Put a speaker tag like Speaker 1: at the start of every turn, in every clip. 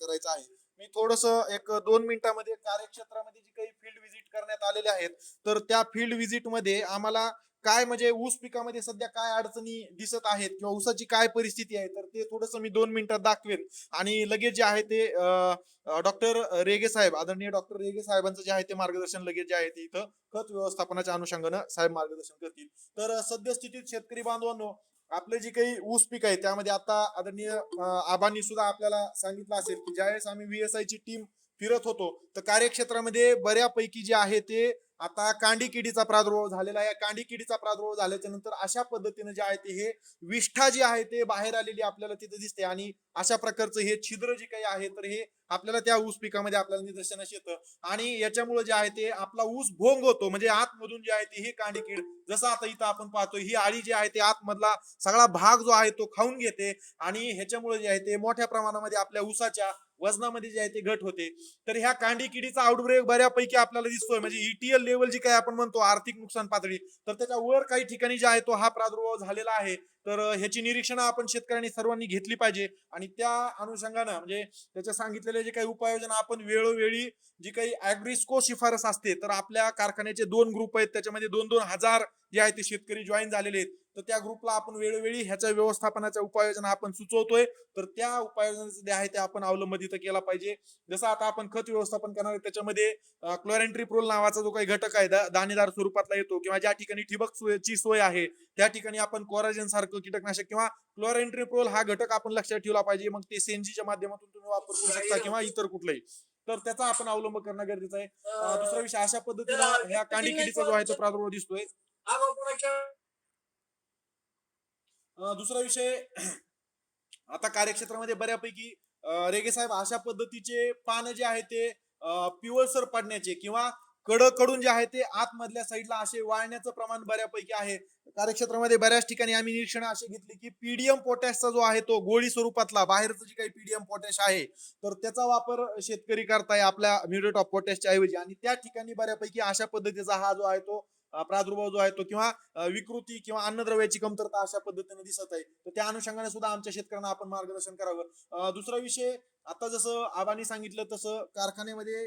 Speaker 1: करायचा आहे. मी थोडस एक दोन मिनिटांमध्ये कार्यक्षेत्रामध्ये जी काही फील्ड व्हिजिट करण्यात आलेल्या आहेत तर त्या फील्ड व्हिजिटमध्ये आम्हाला काय म्हणजे ऊस पिकामध्ये सध्या काय अडचणी दिसत आहेत किंवा ऊसाची काय परिस्थिती आहे तर ते थोडस मी दोन मिनिटात दाखवेन. आणि लगेच जे आहे ते डॉक्टर रेगे साहेब आदरणीय डॉक्टर रेगे साहेबांचं जे आहे ते मार्गदर्शन लगेच जे आहे ते इथं खत व्यवस्थापनाच्या अनुषंगानं साहेब मार्गदर्शन करतील. तर सद्यस्थितीत शेतकरी बांधवांनो आपलं जे काही ऊस पीक आहे त्यामध्ये आता आदरणीय आबांनी सुद्धा आपल्याला सांगितलं असेल की ज्यावेळेस आम्ही व्हीएसआय ची टीम फिरत होतो तर कार्यक्षेत्रामध्ये बऱ्यापैकी जे आहे ते आता कांडी किडीचा प्रादुर्भाव झालेला आहे. कांडी किडीचा प्रादुर्भाव झाल्याच्यानंतर अशा पद्धतीने जे आहे ते हे विष्ठा जी आहे ते बाहेर आलेली आपल्याला तिथे दिसते. आणि अशा प्रकारचं हे छिद्र जे काही आहे तर हे आपल्याला त्या ऊस पिकामध्ये आपल्याला निदर्शनास येतं. आणि याच्यामुळे जे आहे ते आपला ऊस भोंग होतो. म्हणजे आतमधून जे आहे ते ही कांडी कीड जसं आता इथं आपण पाहतो ही आळी जी आहे ते आतमधला सगळा भाग जो आहे तो खाऊन घेते. आणि ह्याच्यामुळे जे आहे ते मोठ्या प्रमाणामध्ये आपल्या ऊसाच्या वजनामध्ये जे आहे ते घट होते. तर ह्या कांडी किडीचा आउटब्रेक बऱ्यापैकी आपल्याला दिसतोय. म्हणजे ईटीएल लेवल जी काही आपण म्हणतो आर्थिक नुकसान पातळी तर त्याच्या वर काही ठिकाणी जे आहे तो हा प्रादुर्भाव झालेला आहे. तर ह्याची निरीक्षणं आपण शेतकऱ्यांनी सर्वांनी घेतली पाहिजे. आणि त्या अनुषंगानं म्हणजे त्याच्या सांगितलेले जे काही उपाययोजना आपण वेळोवेळी जी काही अॅग्रिस्को शिफारस असते तर आपल्या कारखान्याचे दोन ग्रुप आहेत त्याच्यामध्ये दोन दोन हजार जे आहे ते शेतकरी जॉईन झालेले आहेत. तर त्या ग्रुपला आपण वेळोवेळी ह्याच्या व्यवस्थापनाच्या उपाययोजना आपण सुचवतोय. तर त्या उपाययोजना जे आहे ते आपण अवलंबित केला पाहिजे. जसं आता आपण खत व्यवस्थापन करणार त्याच्यामध्ये क्लोरेंट्रीप्रोल नावाचा जो काही घटक आहे दाणेदार स्वरूपातला येतो किंवा ज्या ठिकाणी ठिबक सोयची सोय आहे त्या ठिकाणी आपण कोराजन सारखं कीटकनाशक किंवा क्लोरेंट्रीप्रोल हा घटक आपण लक्षात ठेवला पाहिजे. मग ते सेनजीच्या माध्यमातून तुम्ही वापर करू शकता किंवा इतर कुठलाही. तर त्याचा आपण अवलंब करणं गरजेचं आहे. दुसरा विषय अशा पद्धतीनं ह्या कांडी किडीचा जो आहे तो प्रादुर्भाव दिसतोय. दुसरा विषय. आता कार्यक्षेत्रामध्ये बऱ्यापैकी रेगे साहेब अशा पद्धतीचे पानं जे आहे ते पिवळसर पडण्याचे किंवा कडकडून जे आहे ते आतमधल्या साईडला असे वाळण्याचं प्रमाण बऱ्यापैकी आहे. कार्यक्षेत्रामध्ये बऱ्याच ठिकाणी आम्ही निरीक्षण असे घेतले की पीडीएम पोटॅशचा जो आहे तो गोळी स्वरूपातला बाहेरचं जे काही पीडीएम पोटॅश आहे तर त्याचा वापर शेतकरी करताय आपल्या म्युरेट ऑफ पोटॅशच्या ऐवजी. आणि त्या ठिकाणी बऱ्यापैकी अशा पद्धतीचा हा जो आहे तो प्रादुर्भाव जो आहे तो किंवा विकृती किंवा अन्नद्रव्याची कमतरता अशा पद्धतीने दिसत आहे. तर त्या अनुषंगाने सुद्धा आमच्या शेतकऱ्यांना आपण मार्गदर्शन करावं. दुसरा विषय आता जसं आबानी सांगितलं तसं कारखान्यामध्ये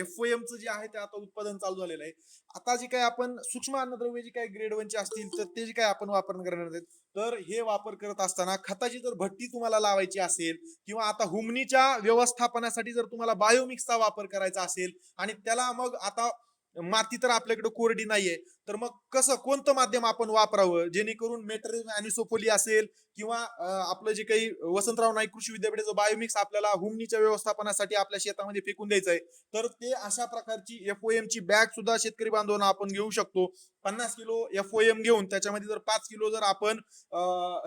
Speaker 1: एफ ओ च जे आहे ते आता उत्पादन चालू झालेलं आहे. आता जे काही आपण सूक्ष्म अन्नद्रव्य जे काही ग्रेड वनचे असतील तर ते जे काही आपण वापर करणार आहेत तर हे वापर करत असताना खताची जर भट्टी तुम्हाला लावायची असेल किंवा आता हुमनीच्या व्यवस्थापनासाठी जर तुम्हाला बायोमिक्सचा वापर करायचा असेल आणि त्याला मग आता माती तर आपल्याकडे कोरडी नाहीये. तर मग कसं कोणतं माध्यम आपण वापरावं? जेणेकरून मेटरियल अॅनिसोपोली असेल किंवा आपलं जे काही वसंतराव नाईक कृषी विद्यापीठाचं बायोमिक्स आपल्याला हुमणीच्या व्यवस्थापनासाठी आपल्या शेतामध्ये फेकून द्यायचं आहे तर ते अशा प्रकारची एफओएम ची बॅग सुद्धा शेतकरी बांधवांना आपण घेऊ शकतो. पन्नास किलो एफओएम घेऊन त्याच्यामध्ये जर पाच किलो जर आपण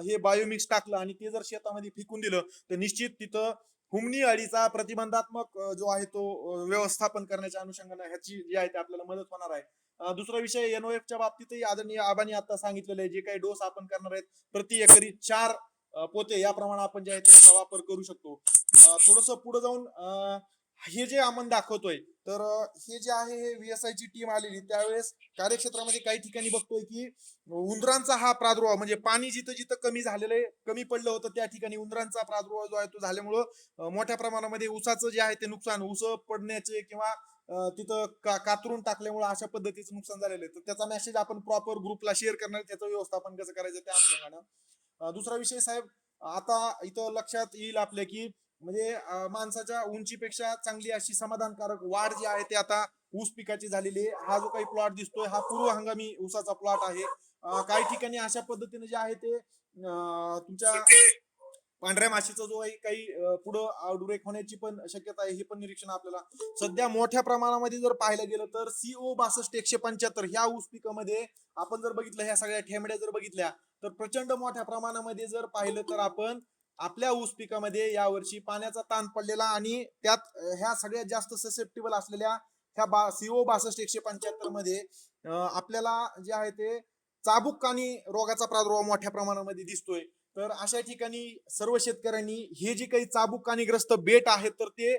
Speaker 1: हे बायोमिक्स टाकलं आणि ते जर शेतामध्ये फेकून दिलं तर निश्चित तिथं हुमणी अळीचा प्रतिबंधात्मक जो आहे तो व्यवस्थापन करण्याच्या अनुषंगाने ह्याची जी आहे ते आपल्याला मदत होणार आहे. दुसरा विषय एनओएफ च्या बाबतीतही आदरणीय आबानी आता सांगितलेलं आहे जे काही डोस आपण करणार आहेत प्रति एकरी चार पोते पोते याप्रमाणे आपण जे आहे त्याचा वापर करू शकतो. थोडस पुढे जाऊन अं, हे जे आपण दाखवतोय तर हे जे आहे हे व्हीएसआय ची टीम आलेली. त्यावेळेस कार्यक्षेत्रामध्ये काही ठिकाणी बघतोय की उंदरांचा हा प्रादुर्भाव म्हणजे पाणी जिथं जिथं कमी झालेलं आहे कमी पडलं होतं त्या ठिकाणी उंदरांचा प्रादुर्भाव जो आहे तो झाल्यामुळं मोठ्या प्रमाणामध्ये उसाचं जे आहे ते नुकसान उस पडण्याचे किंवा तिथं का कातरून टाकल्यामुळे अशा पद्धतीचं नुकसान झालेलं आहे. तर त्याचा मेसेज आपण प्रॉपर ग्रुपला शेअर करणार त्याचं व्यवस्थापन कसं करायचं त्या अनुषंगानं दुसरा विषय साहेब आता इथं लक्षात येईल आपल्या की म्हणजे माणसाच्या उंचीपेक्षा चांगली अशी समाधानकारक वाढ जी आहे ते आता ऊस पिकाची झालेली आहे. हा जो काही प्लॉट दिसतोय हा पूर्व हंगामी ऊसाचा प्लॉट आहे. काही ठिकाणी अशा पद्धतीने जे आहे ते तुमच्या पांढऱ्या माशीचा जो आहे काही पुढं आउटब्रेक होण्याची पण शक्यता आहे हे पण निरीक्षण आपल्याला सध्या मोठ्या प्रमाणामध्ये जर पाहायला गेलं तर सीओ बासष्ट एकशे पंच्याहत्तर ह्या ऊस पिकामध्ये आपण जर बघितलं ह्या सगळ्या ठेमड्या जर बघितल्या तर प्रचंड मोठ्या प्रमाणामध्ये जर पाहिलं तर आपण आपल्या ऊस पिकामध्ये यावर्षी पाण्याचा ताण पडलेला आणि त्यात ह्या सगळ्यात जास्त ससेप्टेबल असलेल्या ह्या बा सीओ बासष्ट एकशे पंच्याहत्तरमध्ये आपल्याला जे आहे ते चाबुक रोगाचा प्रादुर्भाव मोठ्या प्रमाणामध्ये दिसतोय. तर अशा ठिकाणी सर्व शेतकऱ्यांनी हे जे काही चाबुक ग्रस्त बेट आहेत तर ते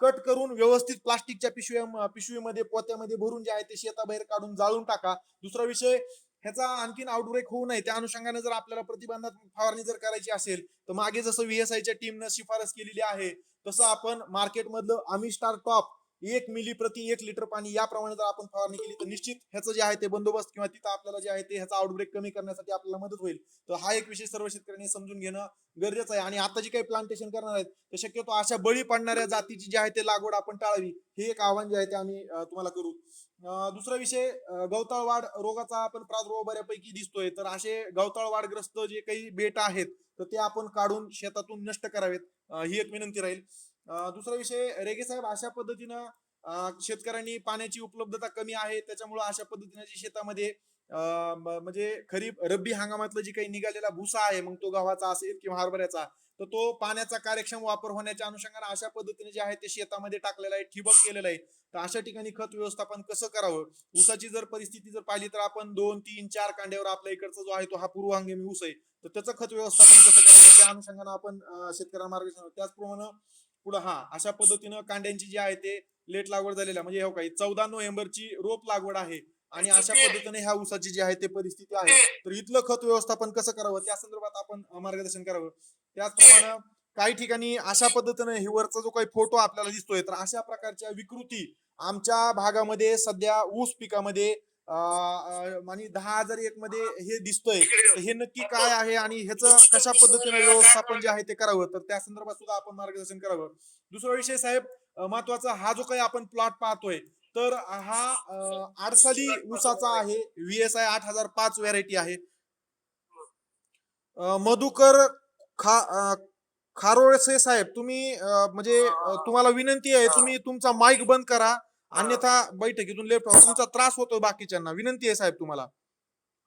Speaker 1: कट करून व्यवस्थित प्लास्टिकच्या पिशव्या पिशवीमध्ये पोत्यामध्ये भरून जे आहे ते शेताबाहेर काढून जाळून टाका. दुसरा विषय ह्याचा आणखीन आउटब्रेक होऊ नये. त्या अनुषंगाने जर आपल्याला प्रतिबंधात्मक फवारणी जर करायची असेल तर मागे जसं व्हीएसआयच्या टीमनं शिफारस केलेली आहे तसं आपण मार्केटमधलं आमिस्टार टॉप एक मिली प्रति एक लिटर पाणी या प्रमाणे जर आपण फवारणी केली तर निश्चित ह्याचं जे आहे ते बंदोबस्त किंवा तिथं आपल्याला जे आहे ते ह्याचा आउटब्रेक कमी करण्यासाठी आपल्याला मदत होईल. तर हा एक विषय सर्व शेतकऱ्यांनी समजून घेणं गरजेचं आहे. आणि आता जी काही प्लांटेशन करणार आहेत तर शक्यतो अशा बळी पडणाऱ्या जातीची जी आहे ते लागवड आपण टाळावी. हे एक आव्हान जे आहे ते आम्ही तुम्हाला करू. दुसरा विषय गवताळ वाढ रोगाचा आपण प्रादुर्भाव बऱ्यापैकी दिसतोय. तर असे गवताळ वाढग्रस्त जे काही बेट आहेत तर ते आपण काढून शेतातून नष्ट करावेत. ही एक विनंती राहील. दुसरा विषय रेगे साहेब अशा पद्धतीनं शेतकऱ्यांनी पाण्याची उपलब्धता कमी आहे. त्याच्यामुळे अशा पद्धतीनं शेतामध्ये म्हणजे खरीप रब्बी हंगामातलं जी काही निघालेला भुसा आहे मग तो गव्हाचा असेल किंवा हरभऱ्याचा तर तो पाण्याचा कार्यक्षम वापर होण्याच्या अनुषंगाने अशा पद्धतीने जे आहे ते शेतामध्ये टाकलेलं आहे ठिबक केलेलं आहे. तर अशा ठिकाणी खत व्यवस्थापन कसं करावं? ऊसाची जर परिस्थिती जर पाहिली तर आपण दोन तीन चार कांड्यावर आपल्या इकडचा जो आहे तो हा पूर्व हंगामी ऊस आहे. तर त्याचं खत व्यवस्थापन कसं करावं? त्या अनुषंगाने आपण शेतकऱ्यांना मार्गदर्शन त्याचप्रमाणे पुढे हा अशा पद्धतीनं कांड्यांची जी आहे ते लेट लागवड झालेल्या म्हणजे हे काही चौदा नोव्हेंबरची रोप लागवड आहे आणि अशा पद्धतीने ह्या ऊसाची जी आहे ते परिस्थिती आहे. तर इथलं खत व्यवस्थापन कसं करावं? त्या संदर्भात आपण मार्गदर्शन करावं. त्याचप्रमाणे काही ठिकाणी अशा पद्धतीने ही वरचा जो काही फोटो आपल्याला दिसतोय तर अशा प्रकारच्या विकृती आमच्या भागामध्ये सध्या ऊस पिकामध्ये आणि दहा हजार एक मध्ये हे दिसतोय. हे नक्की काय आहे आणि ह्याचं कशा पद्धतीने व्यवस्थापन जे आहे ते करावं? तर त्या संदर्भात सुद्धा आपण मार्गदर्शन करावं. दुसरा विषय साहेब महत्त्वाचा हा जो काही आपण प्लॉट पाहतोय तर हा आडसाली ऊसाचा आहे. व्हीएसआय आठ हजार पाच व्हरायटी आहे. मधुकर खा खारोळसे साहेब तुम्ही म्हणजे तुम्हाला विनंती आहे तुम्ही तुमचा माईक बंद करा. अन्यथा बैठकीतून लेफ्ट व्हा तुमचा त्रास होतो बाकीच्यांना. विनंती आहे साहेब तुम्हाला.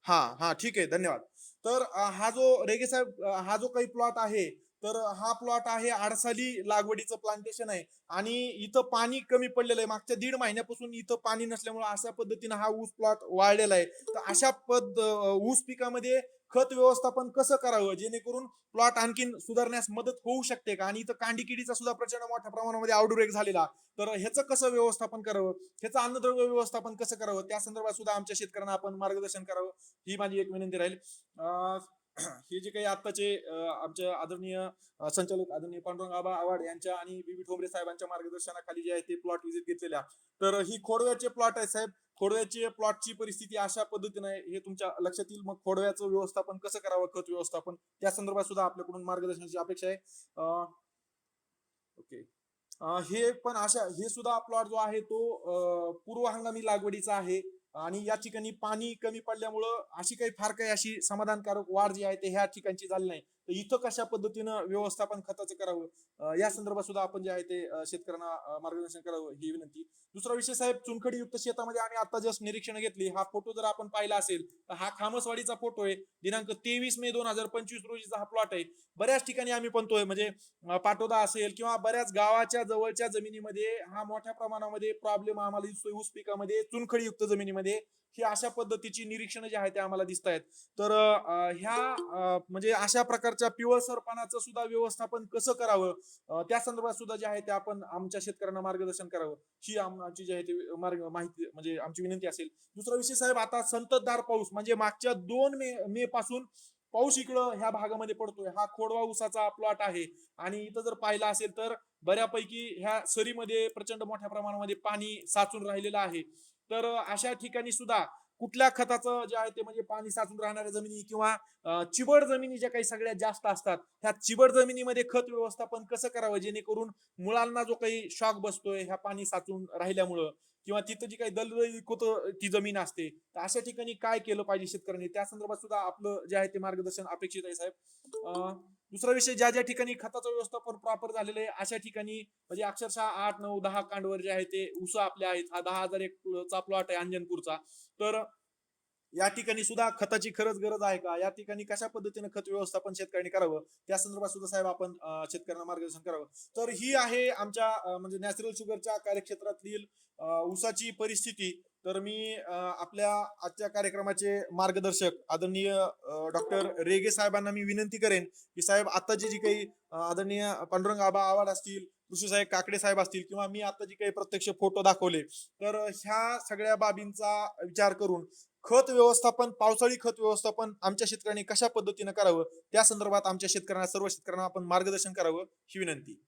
Speaker 1: हा हा ठीक आहे धन्यवाद. तर हा जो रेगे साहेब हा जो काही प्लॉट आहे तर हा प्लॉट आहे आडसाली लागवडीचं प्लांटेशन आहे. आणि इथं पाणी कमी पडलेलं आहे. मागच्या दीड महिन्यापासून इथं पाणी नसल्यामुळे अशा पद्धतीनं हा ऊस प्लॉट वाढलेला आहे. तर अशा पद ऊस पिकामध्ये खत व्यवस्थापन कसं करावं? जेणेकरून प्लॉट आणखीन सुधारण्यास मदत होऊ शकते का? आणि इथं कांडीकिडीचा सुद्धा प्रचंड मोठ्या प्रमाणामध्ये आउटब्रेक झालेला. तर ह्याचं कसं व्यवस्थापन करावं? ह्याचं अन्नद्रव्य व्यवस्थापन कसं करावं? त्या संदर्भात सुद्धा आमच्या शेतकऱ्यांना आपण मार्गदर्शन करावं. ही माझी एक विनंती राहील. अं, हे जे काही आत्ताचे आमच्या आमचे आदरणीय संचालक आदरणीय पांडुरंग आबा आवाड यांच्या आणि बीबी ठोंबरे साहेबांच्या मार्गदर्शनाखाली जे आहे ते प्लॉट व्हिजिट घेतलेल्या. तर ही खोडव्याचे प्लॉट आहे साहेब. खोडव्याचे प्लॉटची परिस्थिती अशा पद्धतीने आहे. हे तुमच्या लक्षात येईल. मग खोडव्याचं व्यवस्थापन कसं करावं? खत व्यवस्थापन? त्या संदर्भात सुद्धा आपल्याकडून मार्गदर्शनाची अपेक्षा आहे. ओके. हे पण अशा हे सुद्धा प्लॉट जो आहे तो पूर्व हंगामी लागवडीचा आहे. आणि या ठिकाणी पाणी कमी पडल्यामुळं अशी काही फार काही अशी समाधानकारक वाढ जी आहे ते ह्या ठिकाणची झाली नाही. तर इथं कशा पद्धतीनं व्यवस्थापन खताचं करावं? या संदर्भात सुद्धा आपण जे आहे ते शेतकऱ्यांना मार्गदर्शन करावं ही विनंती. दुसरा विषय साहेब चुनखडी युक्त शेतामध्ये आम्ही आता जस्ट निरीक्षण घेतली. हा फोटो जर आपण पाहिला असेल तर हा खामसवाडीचा फोटो आहे. दिनांक तेवीस मे दोन हजार पंचवीस रोजीचा हा प्लॉट आहे. बऱ्याच ठिकाणी आम्ही म्हणतोय म्हणजे पाटोदा असेल किंवा बऱ्याच गावाच्या जवळच्या जमिनीमध्ये हा मोठ्या प्रमाणामध्ये प्रॉब्लेम आम्हाला दिसतोय. ऊस पिकामध्ये चुनखडीयुक्त जमिनीमध्ये. ही अशा पद्धतीची निरीक्षण जे आहे ते आम्हाला दिसत आहेत तर ह्या म्हणजे अशा प्रकारच्या पिवळसरपणाचं सुद्धा व्यवस्थापन कसं करावं? त्या संदर्भात सुद्धा जे आहे ते आपण आमच्या शेतकऱ्यांना मार्गदर्शन करावं. ही आमची जी आहे ती मार्ग माहिती म्हणजे आमची विनंती असेल. दुसरा विषय साहेब आता संततधार पाऊस म्हणजे मागच्या दोन मे मे पासून पाऊस इकडं ह्या भागामध्ये पडतोय. हा खोडवा उसाचा प्लॉट आहे. आणि इथं जर पाहिला असेल तर बऱ्यापैकी ह्या सरीमध्ये प्रचंड मोठ्या प्रमाणामध्ये पाणी साचून राहिलेलं आहे. तर अशा ठिकाणी सुद्धा कुठल्या खताचं जे आहे ते म्हणजे पाणी साचून राहणाऱ्या जमिनी किंवा चिबड जमिनी ज्या काही सगळ्यात जास्त असतात ह्या चिबड जमिनीमध्ये खत व्यवस्थापन कसं करावं? जेणेकरून मुळांना जो काही शॉक बसतोय ह्या पाणी साचून राहिल्यामुळं किंवा तिथं जी काही दलदली ती जमीन असते तर अशा ठिकाणी काय केलं पाहिजे शेतकऱ्यांनी? त्या संदर्भात सुद्धा आपलं जे आहे ते मार्गदर्शन अपेक्षित आहे साहेब. दुसरा विषय ज्या ज्या ठिकाणी खताचं व्यवस्थापन प्रॉपर झालेलं आहे अशा ठिकाणी म्हणजे अक्षरशः आठ नऊ दहा कांडवर जे आहे ते उसा आपले आहेत. हा दहा हजार एक चा प्लॉट आहे अंजनपूरचा. तर या ठिकाणी सुद्धा खताची खरंच गरज आहे का? या ठिकाणी कशा पद्धतीने खत व्यवस्थापन शेतकऱ्यांनी करावं? त्या संदर्भात सुद्धा साहेब आपण शेतकऱ्यांना मार्गदर्शन करावं. तर ही आहे आमच्या म्हणजे नॅचरल शुगरच्या कार्यक्षेत्रातील ऊसाची परिस्थिती. तर मी आपल्या आजच्या कार्यक्रमाचे मार्गदर्शक आदरणीय डॉक्टर रेगे साहेबांना मी विनंती करेन की साहेब आताची जी काही आदरणीय पांडुरंग आबा आवाड असतील कृषी साहेब काकडे साहेब असतील किंवा मी आता जी काही प्रत्यक्ष फोटो दाखवले तर ह्या सगळ्या बाबींचा विचार करून खत व्यवस्थापन पावसाळी खत व्यवस्थापन आमच्या शेतकऱ्यांनी कशा पद्धतीने करावं? त्या संदर्भात आमच्या शेतकऱ्यांना सर्व शेतकऱ्यांना आपण मार्गदर्शन करावं ही विनंती.